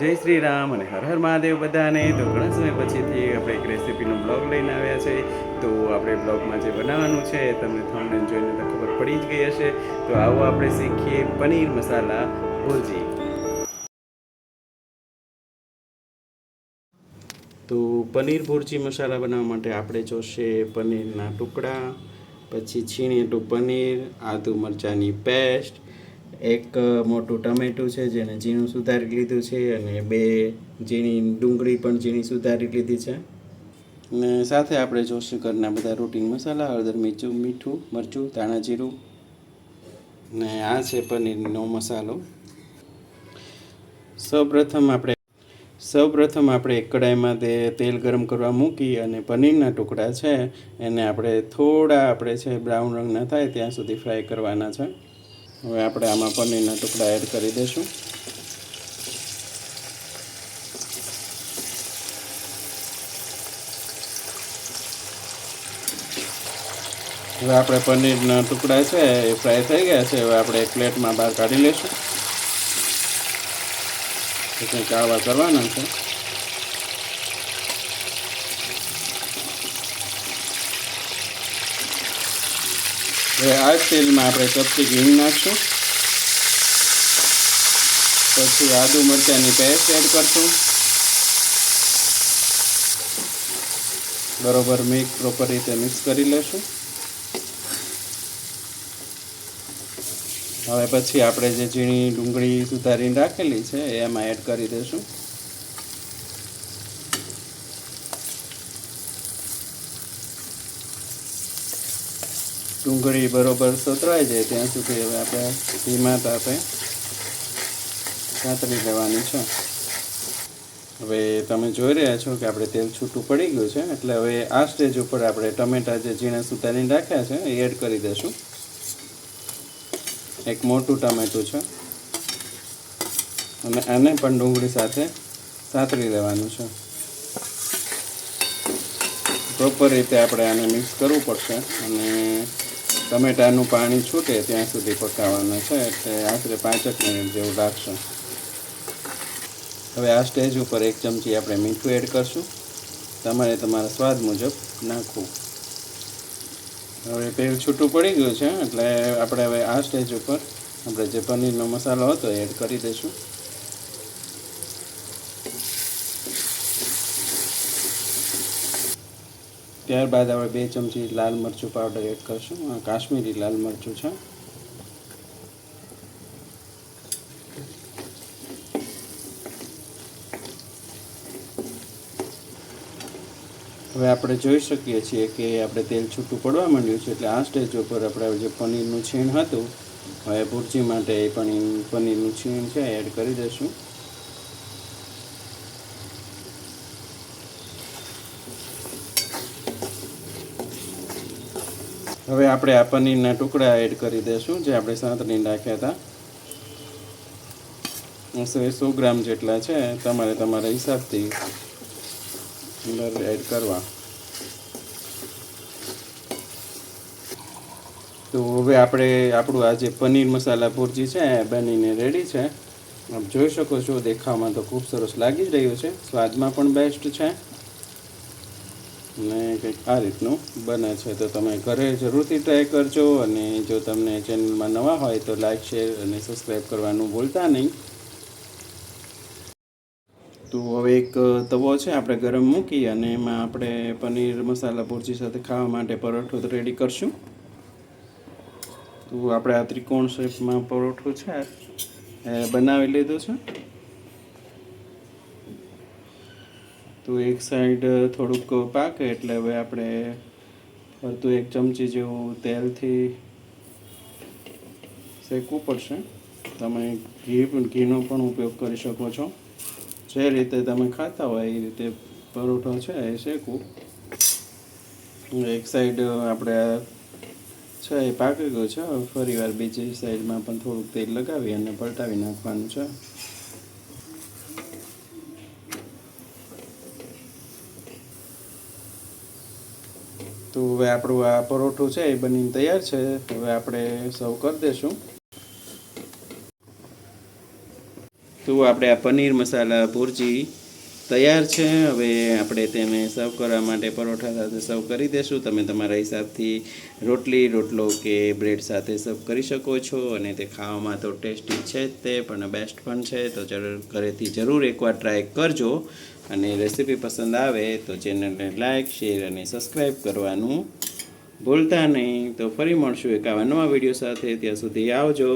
જય શ્રી રામ અને હર હર મહાદેવ બધાને. તો ઘણા સમય પછીથી આપણે એક રેસીપીનો બ્લોગ લઈને આવ્યા છે. તો આપણે બ્લોગમાં જે બનાવવાનું છે, તમને થોડું જોઈને તો ખબર પડી જ ગઈ હશે. તો આવો આપણે શીખીએ પનીર મસાલા ભુરજી. તો પનીર ભુરજી મસાલા બનાવવા માટે આપણે જોશે પનીરના ટુકડા, પછી છીણીતું પનીર, આદુ મરચાંની પેસ્ટ એક મોટું ટમેટું છે જેને ઝીણું સુધારી લીધું છે અને બે ઝીણી ડુંગળી પણ ઝીણી સુધારી લીધી છે. અને સાથે આપણે જોશું ઘરના બધા રોટીન મસાલા, હળદર મીઠું મીઠું, મરચું, ધાણા જીરું ને આ છે પનીરનો મસાલો. સૌપ્રથમ આપણે સૌપ્રથમ આપણે એક કડાઈમાં તે તેલ ગરમ કરવા મૂકી અને પનીરના ટુકડા છે એને આપણે થોડા આપણે છે બ્રાઉન રંગના થાય ત્યાં સુધી ફ્રાય કરવાના છે. હવે આપણે આમાં પનીરના ટુકડા એડ કરી દઈશું. હવે આપણે પનીરના ટુકડા છે એ ફ્રાય થઈ ગયા છે. હવે આપણે એક પ્લેટમાં બહાર કાઢી લઈશું. પછી ચાળવા કરવાના છે. હવે આ તેલમાં આપણે ચપટી ઘી નાખશું. પછી આદુ મરચાંની પેસ્ટ એડ કરશું. બરોબર મિક્સ, પ્રોપર રીતે મિક્સ કરી લેશું. હવે પછી આપણે જે ઝીણી ડુંગળી સુધારીને રાખેલી છે, એમાં એડ કરી દઈશું ડુંગળી બરોબર સતરાઈ જાય ત્યાં સુધી હવે આપણે ધીમા તાપે સાતરી લેવાની છે. હવે તમે જોઈ રહ્યા છો કે આપણે તેલ છૂટું પડી ગયું છે, એટલે હવે આ સ્ટેજ ઉપર આપણે ટમેટા જે ઝીણા સુધારીને રાખ્યા છે, એ એડ કરી દઈશું. એક મોટું ટમેટું છે. અને આને પણ ડુંગળી સાથે સાતરી લેવાનું છે. પ્રોપર રીતે આપણે આને મિક્સ કરવું પડશે અને ટમેટાનું પાણી છૂટે ત્યાં સુધી પકાવવાનું છે, એટલે આશરે પાંચેક મિનિટ જેવું લાગશે. હવે આ સ્ટેજ ઉપર એક ચમચી આપણે મીઠું એડ કરશું. તમારે તમારા સ્વાદ મુજબ નાખવું. હવે તેલ છૂટું પડી ગયું છે, એટલે આપણે હવે આ સ્ટેજ ઉપર આપણે જે પનીરનો મસાલો હતો એડ કરી દઈશું. ત્યારબાદ આપણે બે ચમચી લાલ મરચું પાવડર એડ કરશું. આ કાશ્મીરી લાલ મરચું છે. હવે આપણે જોઈ શકીએ છીએ કે આપણે તેલ છૂટું પડવા માંડ્યું છે એટલે આ સ્ટેજ ઉપર આપણે જે પનીરનું છીણ હતું, હવે ભુરજી માટે એ પનીર, પનીરનું છીણ છે, એડ કરી દઈશું. હવે આપણે આ પનીરના ટુકડા એડ કરી દઈશું જે આપણે સાંતળી નાખ્યા હતા. સો ગ્રામ જેટલા છે, તમારે તમારા હિસાબથી અંદર એડ કરવા. તો હવે આપણે આપણું આ જે પનીર મસાલા ભુરજી છે, એ બનીને રેડી છે. આપ જોઈ શકો છો, દેખાવમાં તો ખૂબ સરસ લાગી જ રહ્યું છે. સ્વાદમાં પણ બેસ્ટ છે. ને કંઈક આ રીતનું બને છે. તો તમે ઘરે જરૂરથી ટ્રાય કરજો અને જો તમને ચેનલમાં નવા હોય તો લાઈક શેર અને સબસ્ક્રાઈબ કરવાનું ભૂલતા નહીં. તો હવે એક તવો છે આપણે ગરમ મૂકી અને એમાં આપણે પનીર મસાલા ભુરજી સાથે ખાવા માટે પરોઠો રેડી કરશું. તો આપણે આ ત્રિકોણ શેપમાં પરોઠું છે. એ બનાવી લીધો છે. તો એક સાઈડ થોડુંક પાકે એટલે હવે આપણે ફરતું એક ચમચી જેવું તેલથી શેકવું પડશે. તમે ઘી ઘીનો પણ ઉપયોગ કરી શકો છો. જે રીતે તમે ખાતા હોય એ રીતે પરોઠો છે એ શેકવું. એક સાઈડ આપણે છે એ પાકી ગયો છે. હવે ફરી વાર બીજી સાઈડમાં પણ થોડુંક તેલ લગાવી અને પલટાવી નાખવાનું છે. તો હવે આપણું આ પરોઠું છે એ બનીને તૈયાર છે. હવે આપણે સર્વ કરી દઈશું તો આપણે આ પનીર મસાલા ભુરજી તૈયાર છે. હવે આપણે તેને સર્વ કરવા માટે પરોઠા સાથે સર્વ કરી દેશું. તમે તમારા હિસાબથી રોટલી, રોટલો કે બ્રેડ સાથે સર્વ કરી શકો છો અને તે ખાવામાં તો ટેસ્ટી છે જ તે, પણ બેસ્ટ પણ છે. તો જરૂર ઘરેથી જરૂર એકવાર ટ્રાય કરજો અને રેસીપી પસંદ આવે તો ચેનલને લાઇક શેર અને સબસ્ક્રાઈબ કરવાનું ભૂલતા નહીં. તો ફરી મળશું એક આવા નવા વીડિયો સાથે. ત્યાં સુધી આવજો.